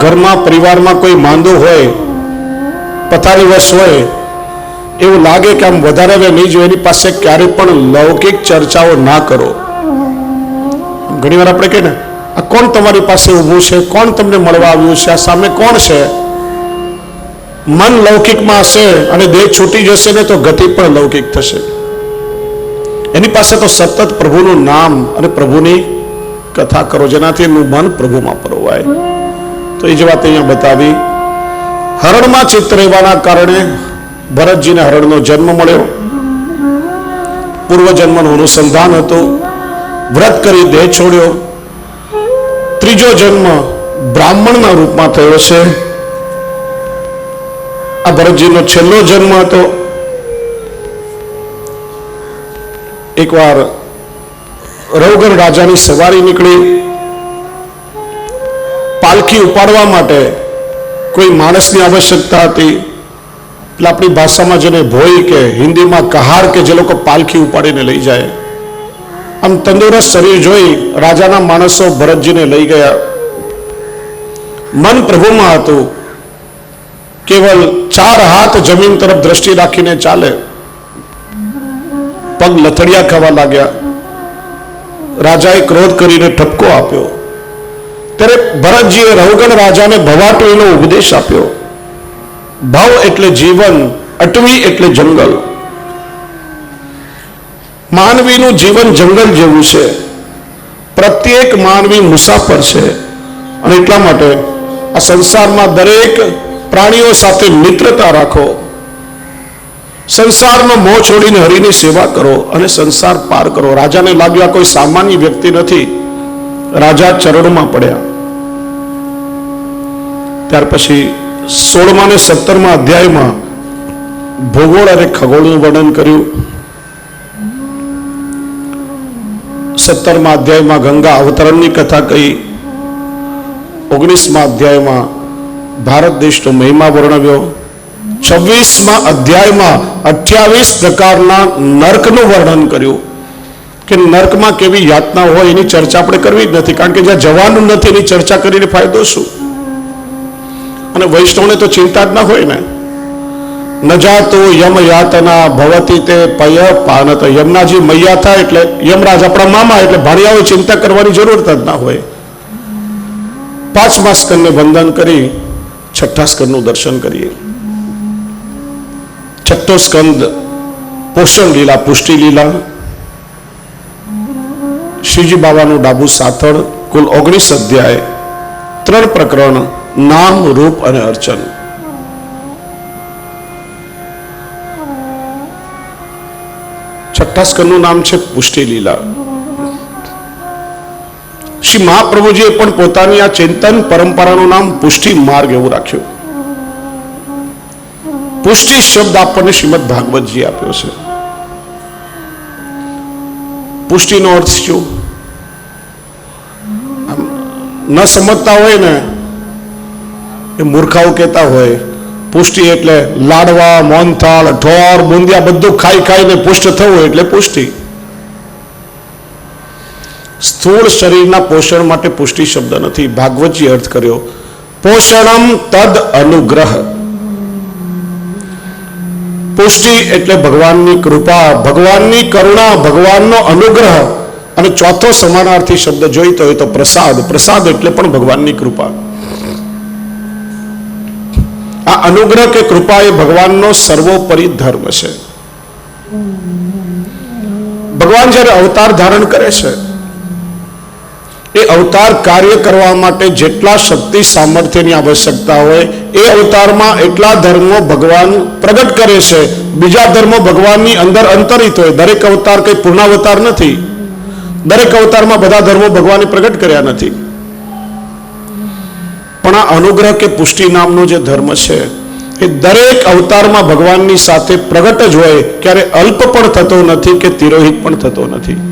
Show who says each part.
Speaker 1: ઘરમાં, પરિવારમાં કોઈ માંદો હોય પથારીવશ હોય, એવું લાગે કે આમ વધારે હવે નહીં જોઈએ, એની પાસે ક્યારે પણ લૌકિક ચર્ચાઓ ના કરો. ઘણીવાર આપણે કહીએ ને, આ કોણ તમારી પાસે ઊભું છે? કોણ તમને મળવા આવ્યું છે? આ સામે કોણ છે? મન લૌકિકમાં હશે અને દેહ છૂટી જશે ને તો ગતિ પણ લૌકિક થશે. એની પાસે તો સતત પ્રભુનું નામ અને પ્રભુની કથા કરો, જેનાથી એનું મન પ્રભુમાં પરોવાય. તો એ જ વાત અહીંયા બતાવી. હરણમાં ચિત્ત રહેવાના કારણે ભરતજીને હરણનો જન્મ મળ્યો. પૂર્વજન્મનું અનુસંધાન હતું. વ્રત કરી દેહ છોડ્યો. ત્રીજો જન્મ બ્રાહ્મણના રૂપમાં થયો છે. આ ભરતજીનો છેલ્લો જન્મ હતો. એકવાર રવગણ રાજાની સવારી નીકળી. પાલખી ઉપાડવા માટે કોઈ માણસની આવશ્યકતા હતી? એટલે આપણી ભાષામાં જેને ભોય કે હિન્દીમાં કહાર કે જે લોકો પાલખી ઉપાડીને લઈ જાય, આમ તંદુરસ્ત શરીર જોઈ રાજાના માણસો ભરતજીને લઈ ગયા. મન પ્રભુમાં હતું, કેવલ ચાર હાથ જમીન તરફ દ્રષ્ટિ રાખીને ચાલે. પગ લથડિયા ખાવા લાગ્યા. રાજાએ ક્રોધ કરીને ઠપકો આપ્યો. ત્યારે ભરતજીએ રવગણ રાજાને ભવાટવીનો ઉપદેશ આપ્યો. ભાવ એટલે જીવન, અટવી એટલે જંગલ. માનવીનું જીવન જંગલ જેવું છે. પ્રત્યેક માનવી મુસાફર છે. અને એટલા માટે આ સંસારમાં દરેક પ્રાણીઓ સાથે મિત્રતા રાખો. સંસારનો મોં છોડીને હરિની સેવા કરો અને સંસાર પાર કરો. રાજાને લાગ્યું કોઈ સામાન્ય વ્યક્તિ નથી. રાજા ચરણમાં પડ્યા. ત્યાર પછી સોળમા ને સત્તરમા અધ્યાયમાં ભૂગોળ અને ખગોળનું વર્ણન કર્યું. સત્તરમા અધ્યાયમાં ગંગા અવતરણની કથા કહી. ઓગણીસમા અધ્યાયમાં ભારત દેશનો મહિમા વર્ણવ્યો. છવ્વીસમાં અધ્યાયમાં અઠ્યાવીસ પ્રકારના નર્કનું વર્ણન કર્યું. કે નર્કમાં કેવી યાતના હોય એની ચર્ચા આપણે કરવી જ નથી. કારણ કે જ્યાં જવાનું નથી, એની ચર્ચા કરીને ફાયદો શું? અને વૈષ્ણવને તો ચિંતા જ ના હોય ને. નજાતો જાતો યમ યાતના ભવતી તે પય પાનત. યમનાજી મૈયા થાય એટલે યમરાજ આપણા મામા એટલે ભાણિયાઓ ચિંતા કરવાની જરૂરત જ ના હોય. પાંચમા સ્કંદને વંદન કરી, છઠ્ઠા સ્કંદનું દર્શન કરીએ. છઠ્ઠો સ્કંદ પોષણ લીલા, પુષ્ટિ લીલા શ્રીજી બાબાનું ડાબુ સાથળ કુલ ઓગણીસ અધ્યાય, ત્રણ પ્રકરણ, નામ, રૂપ અને અર્ચન. છઠ્ઠા સ્કંદનું નામ છે પુષ્ટિ લીલા. શ્રી મહાપ્રભુજીએ પણ પોતાની આ ચિંતન પરંપરાનું નામ પુષ્ટિ માર્ગ એવું રાખ્યું. પુષ્ટિ શબ્દ આપણને શ્રીમદ ભાગવતજી આપ્યો છે. પુષ્ટિનો અર્થ શું? ન સમજતા હોય ને, એ મૂર્ખાઓ કહેતા હોય, પુષ્ટિ એટલે લાડવા મોનથાળ ઠોર બુંદિયા, બધું ખાઈ ખાઈને પુષ્ટ થવું એટલે પુષ્ટિ. સ્થૂળ શરીરના પોષણ માટે પુષ્ટિ શબ્દ નથી. ભાગવતજી અર્થ કર્યો, પોષણમ તદ અનુગ્રહ. પુષ્ટિ એટલે ભગવાનની કૃપા, ભગવાનની કરુણા, ભગવાનનો અનુગ્રહ. અને ચોથો સમાનાર્થી શબ્દ જોઈતો હોય તો પ્રસાદ. પ્રસાદ એટલે પણ ભગવાનની કૃપા. આ અનુગ્રહ કે કૃપા એ ભગવાનનો સર્વોપરી ધર્મ છે. ભગવાન જ્યારે અવતાર ધારણ કરે છે એ અવતાર કાર્ય કરવા માટે જેટલા શક્તિ સામર્થ્યની આવશ્યકતા હોય, એ અવતારમાં એટલા ધર્મો ભગવાન પ્રગટ કરે છે, બીજા ધર્મો ભગવાનની અંદર અંતરિત હોય. દરેક અવતાર કંઈ પૂર્ણાવતાર નથી. દરેક અવતારમાં બધા ધર્મો ભગવાને પ્રગટ કર્યા નથી. પણ આ અનુગ્રહ કે પુષ્ટિ નામનો જે ધર્મ છે, એ દરેક અવતારમાં ભગવાનની સાથે પ્રગટ જ હોય, ક્યારે અલ્પ પણ થતો નથી કે તિરોહિત પણ થતો નથી.